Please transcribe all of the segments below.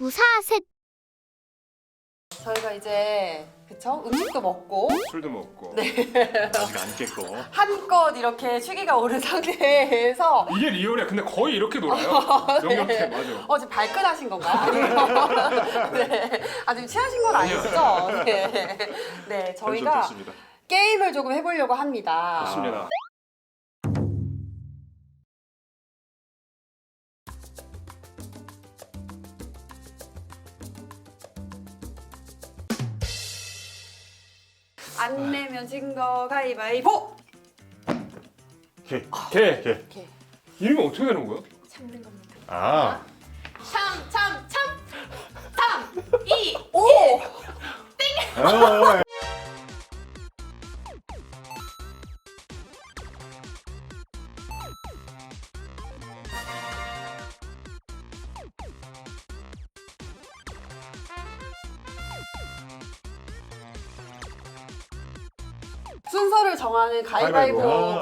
무사 셋 저희가 이제 그쵸 음식도 먹고 술도 먹고 아직 안 깼고. 한껏 이렇게 취기가 오른 상태에서 이게 리얼이야 근데 거의 이렇게 놀아요 명령태 맞아 어 지금 발끈하신 건가요? 아니면 네. 아 지금 취하신 건 아니시죠? 네. 네 저희가 좋습니다. 게임을 조금 해보려고 합니다. 좋습니다 안 내면 진 거 가위바위보. 개 오케이. 오케이. 이름이 어떻게 되는 거야? 참는 겁니다. 아. 참, 참, 참! 3, 2, 오. 어, 순서를 정하는 가위바위보부터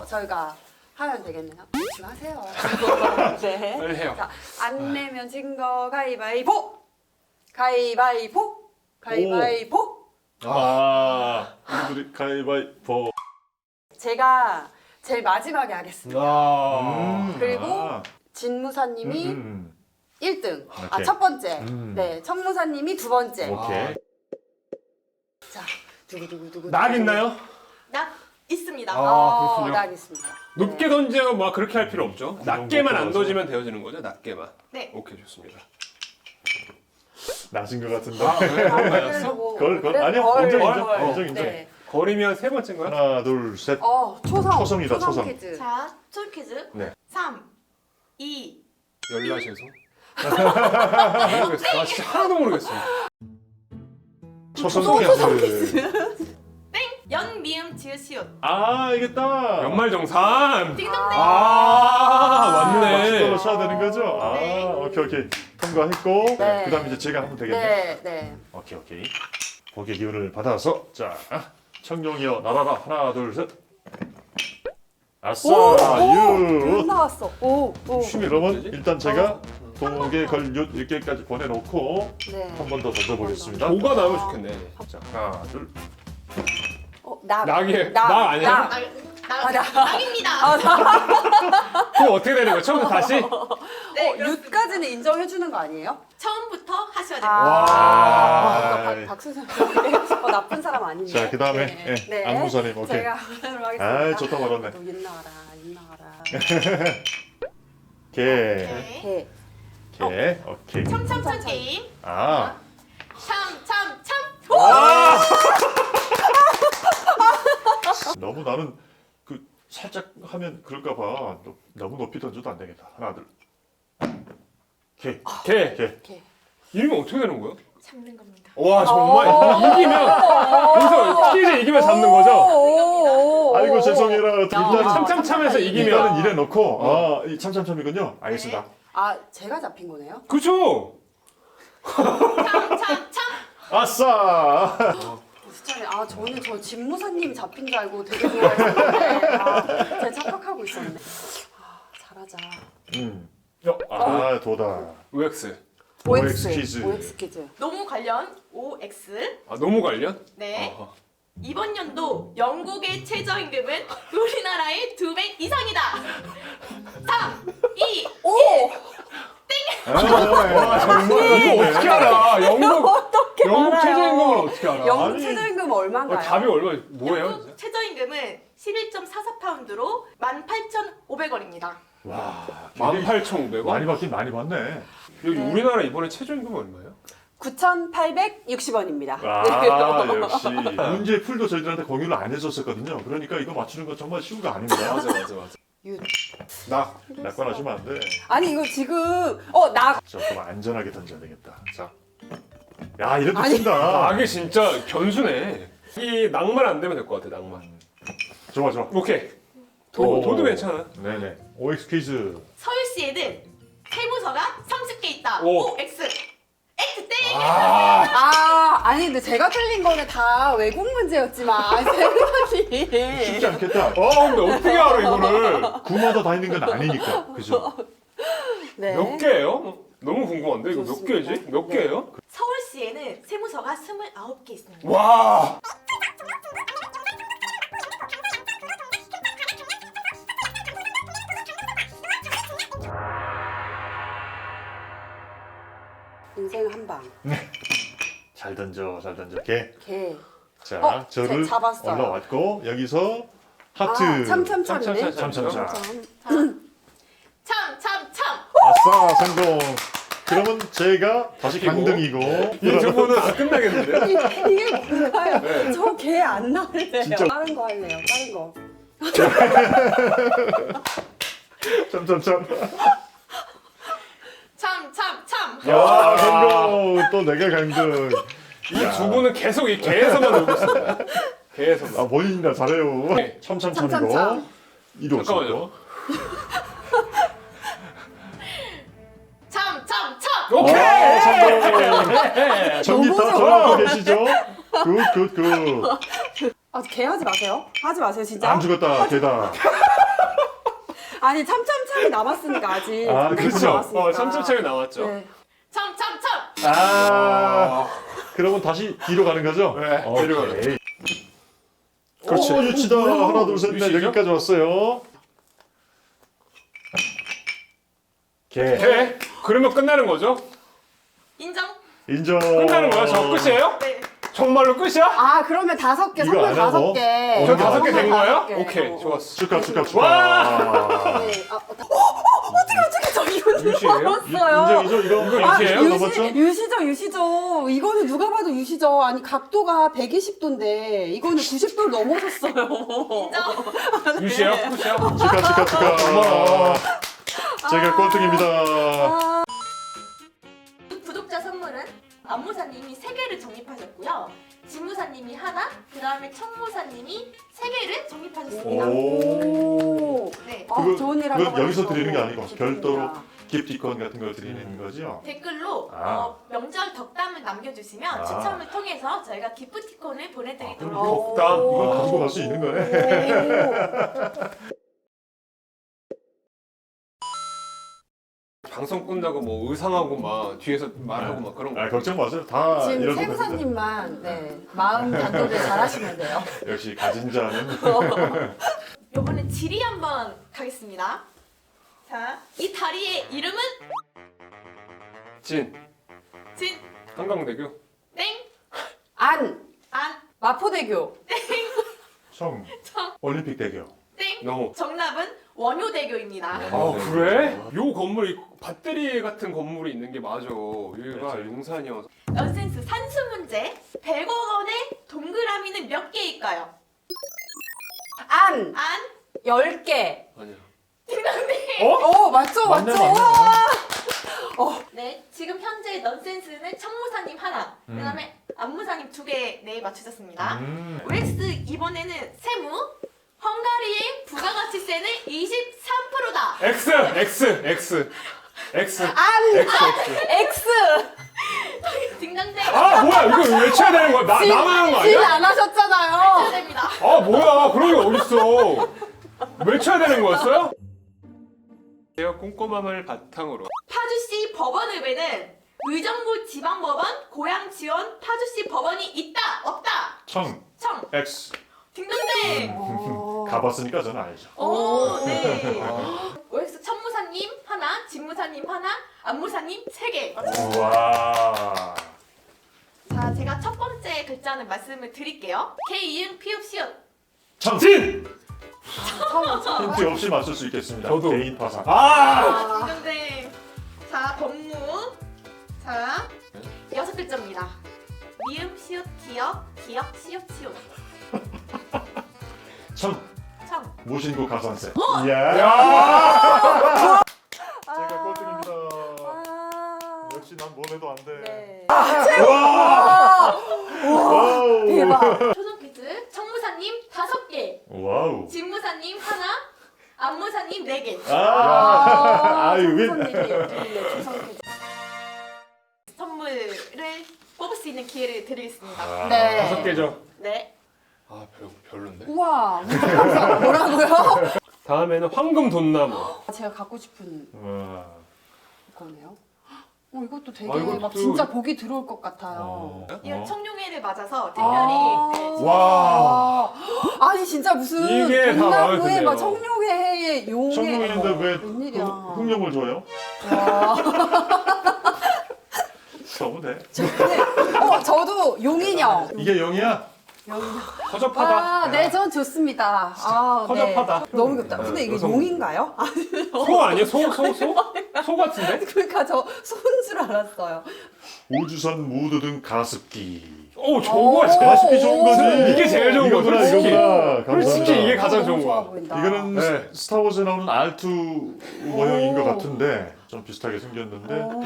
가위바위보. 저희가 하면 되겠네요. 대충 하세요. 네. 빨리 해요 자, 안 내면 진 거 가위바위보. 가위바위보. 가위바위보. 아. 우리 가위바위보. 제가 제일 마지막에 하겠습니다. 아 그리고 아. 진무사님이 음, 1등. 아, 오케이. 첫 번째. 음. 네, 천무사님이 두 번째. 오케이. 자, 두구두구두구. 낙 있나요? 낙 있습니다. 아, 어, 그렇군요. 낙 있습니다. 높게 던지고 막 그렇게 할 필요 없죠 낮게만 안 던지면 되어지는 거죠 낮게만 네. 오케이 좋습니다 낮은 것 같은데. 아 그래요? 그래서 뭐 걸, 걸. 그래, 아니야, 걸, 인정, 걸. 인정. 인정, 인정. 네. 거리면 세 번째인가요? 하나, 둘, 셋. 어, 초성. 초성이다, 초성. 퀴즈. 자, 초 퀴즈. 네. 3, 2, 열라시에서 모르겠어 나 진짜 하나도 모르겠어 초성 초성 퀴즈. 땡! 연, 미음, 지읒, 시읒. 아, 이겼다. 연말정산! 아 맞네 쳐야 되는 거죠? 아, 네. 오케이, 오케이. 통과했고. 네. 그 다음 이제 제가 하면 되겠네. 네, 네. 오케이, 오케이. 고개 기운을 받아서. 자, 청룡이여, 날아라. 하나, 둘, 셋. 아싸, 오, 유. 나왔어. 오, 오. 그러면 일단 제가 어. 동계 걸윷 이렇게까지 보내놓고 네. 한 번 더 던져보겠습니다. 뭐가 나오면 좋겠네 자, 하나, 둘. 어, 낙. 낙이에요. 낙 아니야? 낙. 낙, 낙, 아, 낙. 낙입니다. 그럼 어떻게 되는 거야? 처음부터 다시? 네, 어, 그렇습니다. 6까지는 인정해 주는 거 아니에요? 처음부터 하셔야 됩니다. 아, 와. 박- 박수선 어, 나쁜 사람 아닌데. 자, 그 다음에 네. 예, 네. 안무사님, 오케이. 제가 하도록 하겠습니다. 아, 좋다 말았네. 또 인나와라, 인나와라. 개, 네. 개. 개, 오케이. 참참참 게임. 아, 참, 참, 참. 너무 나는 그 살짝 하면 그럴까 봐 너무 높이 던져도 안 되겠다. 하나, 둘. 개, 개 개. 개. 이름이 어떻게 되는 거야? 참는 겁니다. 와 정말 이기면 여기서 퀴즈 이기면 잡는 거죠? 오, 오, 아이고 오. 죄송해라. 야. 일단은 참참참에서 이기면 일단은 이래 놓고 아, 이 참참참이군요. 알겠습니다. 아, 제가 잡힌 거네요? 그쵸? 참, 참, 참. 아싸. 수찬이, 아, 저는 저 집무사님 잡힌 줄 알고 되게 좋아했었는데. 아, 제가 착각하고 있었네. 아, 잘하자. 음. 어, 아, 도다. OX OX 퀴즈. OX 퀴즈. 노무 관련 OX. 아 너무 관련? 네. 어허. 이번 연도 영국의 최저임금은 우리나라의 두 배 이상이다. 3, 2, 오! 아, 정말 이거 어떻게 알아? 영국 어떻게 영국 알아요? 최저임금을 어떻게 알아? 영국 아니. 최저임금 어, 얼마인가요? 답이 얼마? 뭐예요? 영국 진짜? 최저임금은 11.44파운드로 18,500원입니다. 와, 굉장히 18,500원? 많이 받긴 많이 받네. 여기 네. 우리나라 이번에 최저임금 얼마예요? 9,860원입니다. 아, 역시 문제 풀도 저희들한테 공유를 안 해줬었거든요. 그러니까 이거 맞추는 거 정말 쉬운 거 아닙니다. 맞아 맞아 맞아. 유- 나 낙관하시면 안 돼. 아니 이거 지금 어나 조금 안전하게 던져야 되겠다. 자, 야 이래도 아니. 친다. 낙이 진짜 변수네. 이 낙만 안 되면 될 것 같아 낙만. 좋아 좋아. 오케이. 오. 도, 도도 괜찮아. 네네. OX 퀴즈. 서울시에는 세무서가 30개 있다. 오. O, X. 아 아, 아니 근데 제가 틀린 거는 다 외국 문제였지만 쉽지 세분이 않겠다. 어, 근데 어떻게 알아 이거를? 구마다 다 있는 건 아니니까. 그죠? 네. 몇 개예요? 너무 궁금한데 이거 몇 좋습니다. 개지? 몇 네. 개예요? 서울시에는 세무서가 29개 있습니다. 와. 방. 잘 던져, 잘 던져. 개. 개. 자, 어, 저를 제- 잡았어요. 올라왔고 여기서 하트. 아, 참참참이네. 참, 참, 참, 참. 참, 참, 참! 아싸, 성공. 그러면 제가 다시 이기고. 강등이고. 이두 분은 안 끝나겠는데? 이게 뭔가요? 네. 저개 안 나올래요. 진짜. 다른 거 할래요. 다른 거. 참참참. 참, 참, 참! 야, 성공. 또 내가 강등. 이두 분은 계속 이 개에서만 놀고 있습니다. 개에서만. 아, 본인이나 잘해요. 네. 참참참이고. 참참참. 이도 잠깐만요. 참, 참, 참! 오케이. 와, 성공. 전기 다 전하고 계시죠? 굿, 굿, 굿. 아, 개 하지 마세요. 하지 마세요, 진짜. 안 죽었다, 개다. 아니, 참참참이 남았으니까 아직. 아, 참참참 그렇죠. 남았으니까. 어, 참참참이 나왔죠. 네. 참, 참, 참! 아, 그러면 다시 뒤로 가는 거죠? 네, 오케이. 뒤로 가는 그렇지. 오, 유치다. 하나, 둘, 셋, 넷. 유치죠? 여기까지 왔어요. 개. 개? 그러면 끝나는 거죠? 인정? 인정. 끝나는 거야? 저 끝이에요? 네. 정말로 끝이야? 아, 그러면 다섯 개, 이거 선물 안 다섯? 개. 저 어, 다섯 개 된 거예요? 오케이, 어, 좋았어. 축하, 축하, 축하. 와! 네. 아, 어, 유시예요? 인정이죠? 이거 이거 아, 유시예요? 넘었죠? 유시, 유시죠, 유시죠. 이거는 누가 봐도 유시죠. 아니, 각도가 120도인데, 이거는 90도를 넘어섰어요. 인정? 유시예요? 끝이야? 축하, 축하, 축하. 고마워. 제가 꼴등입니다. 아, 구독자 선물은 안무사님이 3개를 적립하셨고요. 집무사님이 하나, 그 다음에 청무사님이 3개를 적립하셨습니다. 오. 오. 네. 어, 그거- 좋은 일 그건 한번 여기서 드리는 게 아니고. 별도로 기프티콘 같은 걸 드리는 거죠? 댓글로 아. 어, 명절 덕담을 남겨주시면 아. 추첨을 통해서 저희가 기프티콘을 보내드리도록 아, 그럼 덕담. 오. 이거 가지고 갈 수 있는 거네. 네. 방송 끝나고 뭐 의상하고 막 뒤에서 말하고 막 그런 거. 아, 걱정 마세요. 다 지금 이러고 세무사님만 네, 마음 단독을 잘 하시면 돼요. 역시 가진 자는 이번엔 지리 한번 가겠습니다. 자, 이 다리의 이름은 진, 진, 한강대교. 땡, 안 안, 마포대교 청 청, 올림픽 대교. 땡. 너무. 정답은 원효대교입니다. 아 그래? 요 건물 이 배터리 같은 건물이 있는 게 맞아. 여기가. 어, 용산이어서. 넌센스 산수 문제. 100억 원의 동그라미는 몇 개일까요? 안 안, 10개. 아니야. 딩동댕. 어? 어, 맞죠, 맞네, 맞죠. 맞네. 와. 네, 지금 현재 넌센스는 청무사님 하나, 음. 그다음에 안무사님 두 개 네 맞추셨습니다. 음. OX 이번에는 세무 헝가리의 부가가치세는 23%다. X, X, X, X, 안 X, X. X. 딩동댕. 아 뭐야 이거 외쳐야 되는 거야? 나 나만 하는 거 아니야? 안 하셨잖아요. 됩니다. 아 뭐야 그런 게 어딨어? 외쳐야 되는 거였어요? 제가 꼼꼼함을 바탕으로 파주시 법원의회는 의정부 지방법원, 고양 지원 파주시 법원이 있다, 없다. 청 청. X 딩동댕. 어. 가봤으니까 저는 알죠. 오, 네. 아, OX 천무사님 하나, 집무사님 하나, 안무사님 세 개. 와. 자, 제가 첫 번째 글자는 말씀을 드릴게요. K 이응 피읍 시옷. 청 진! 힌트 없이 맞출 수 있겠습니다. 저도. 개인 파산. 아! 아, 딩동댕. 자, 법무. 자, 여섯 글자입니다. 미음 시옷 기역, 기역 시옷 시옷. 청 청. 무신고 가산세. 어? 야! 제가 꼴등입니다. 아. 역시 난뭘 해도 안 돼. 네. 와. 와우. 대박. 초성 퀴즈. 청무사님 다섯 개, 와우. 집무사님 하나, 안무사님 네 개. 아. 아유, 왜- 왜? 선물을 뽑을 수 있는 기회를 드리겠습니다. 네. 다섯 개죠. 네. 아 별, 별론데? 우와. 뭐라고요? 다음에는 황금 돈나무. 제가 갖고 싶은 와. 거네요. 어, 이것도 되게 아, 이것도- 막 진짜 복이 들어올 것 같아요. 어. 이건 어. 청룡회를 맞아서 특별히 아. 네, 와. 아, 아니 진짜 무슨 이게 다 마음에 동나무에 드네요. 막 청룡회에 용해 청룡인데 왜 웬일이야. 흑- 흑룡을 줘요? 와. 서운해. 어, 저도 용인형. 이게 영이야? 허접하다. 아, 네, 전 좋습니다. 아, 네. 허접하다. 너무 귀엽다. 근데 이게 여성- 용인가요? 아, 소 아니에요? 소? 소? 소? 소 같은데? 그러니까 저손줄 알았어요. 우주선 무드 등 가습기. 오 저거야. 오. 가습기 좋은 거지. 이게 제일 좋은 거, 이거구나, 솔직히. 이거구나. 감사합니다. 솔직히 이게 가장 어, 좋은 너무 좋아 거야. 보인다. 이거는 네. 스- 스타워즈에 나오는 R2 모형인 것 오. 같은데 좀 비슷하게 생겼는데 오.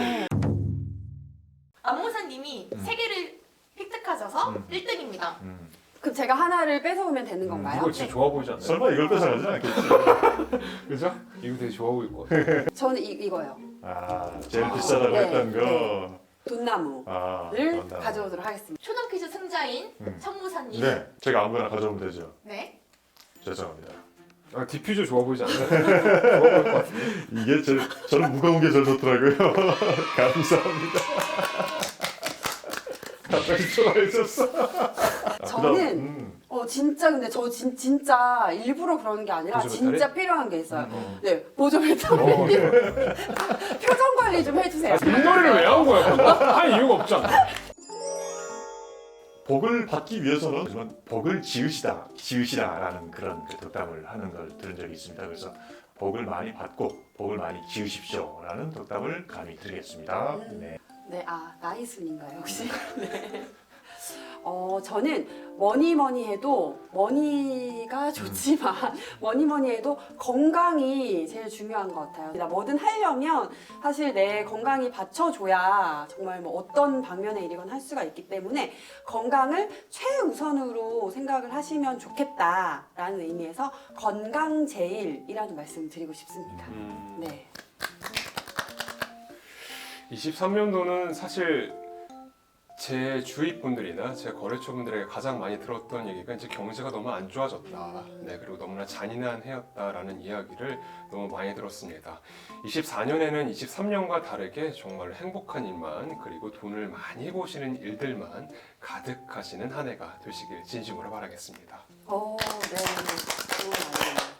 안무사님이 음. 세 개를 획득하셔서 음. 1등입니다. 음. 그럼 제가 하나를 뺏어오면 되는 건가요? 이거 진짜 좋아 보이지 않나요? 설마 이걸 뺏어가진 않겠지? 그죠? 이거 되게 좋아 보일 것 같아. 저는 이, 이거요. 아 제일 비싸다고 네, 했던 거. 네. 돈나무를 아, 그런다. 가져오도록 하겠습니다. 초등 퀴즈 승자인 음. 청무사님. 네, 제가 아무거나 가져오면 되죠. 네. 죄송합니다. 아, 디퓨저 좋아 보이지 않나요? 좋아 보일 것 같은데. 이게 제, 저는 무거운 게 제일 좋더라고요. 감사합니다. 갑자기 좋아해졌어. 아, 저는 음, 어 진짜 근데 저 진, 진짜 일부러 그러는 게 아니라 보조 진짜 필요한 게 있어요. 어. 네 보조 배터리 어, 표정 관리 좀 해주세요. 빗놀이를 왜 한 거야? 그거? 할 이유가 없잖아. 복을 받기 위해서는 하지만 복을 지으시다, 지으시다라는 그런 그 덕담을 하는 걸 들은 적이 있습니다. 그래서 복을 많이 받고 복을 많이 지으십시오라는 덕담을 감히 드리겠습니다. 네. 네, 아 나이 순인가요 혹시? 네. 어 저는 뭐니 뭐니 해도 머니가 좋지만 뭐니 뭐니 해도 건강이 제일 중요한 것 같아요. 나 뭐든 하려면 사실 내 건강이 받쳐줘야 정말 뭐 어떤 방면의 일이건 할 수가 있기 때문에 건강을 최우선으로 생각을 하시면 좋겠다라는 의미에서 건강 제일이라는 말씀을 드리고 싶습니다. 음, 네. 23년도는 사실 제 주위 분들이나 제 거래처 분들에게 가장 많이 들었던 얘기가 이제 경제가 너무 안 좋아졌다. 네, 그리고 너무나 잔인한 해였다라는 이야기를 너무 많이 들었습니다. 24년에는 23년과 다르게 정말 행복한 일만 그리고 돈을 많이 보시는 일들만 가득하시는 한 해가 되시길 진심으로 바라겠습니다. 어, 네. 좋은 말이네요.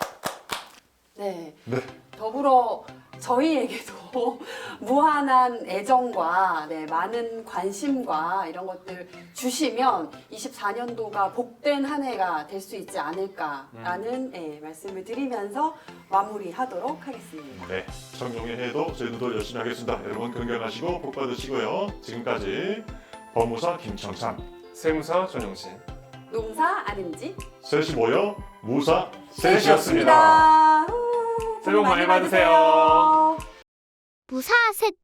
네. 네. 더불어 저희에게도 무한한 애정과 네, 많은 관심과 이런 것들 주시면 24년도가 복된 한 해가 될 수 있지 않을까라는 예, 말씀을 드리면서 마무리하도록 하겠습니다. 네, 청룡의 해도 저희도 열심히 하겠습니다. 여러분 건강하시고 복 받으시고요. 지금까지 법무사 김청산, 세무사 전영신 농사 아름지 셋이 모여 무사 셋이었습니다. 후, 새해 복 많이 받으세요. 무사 셋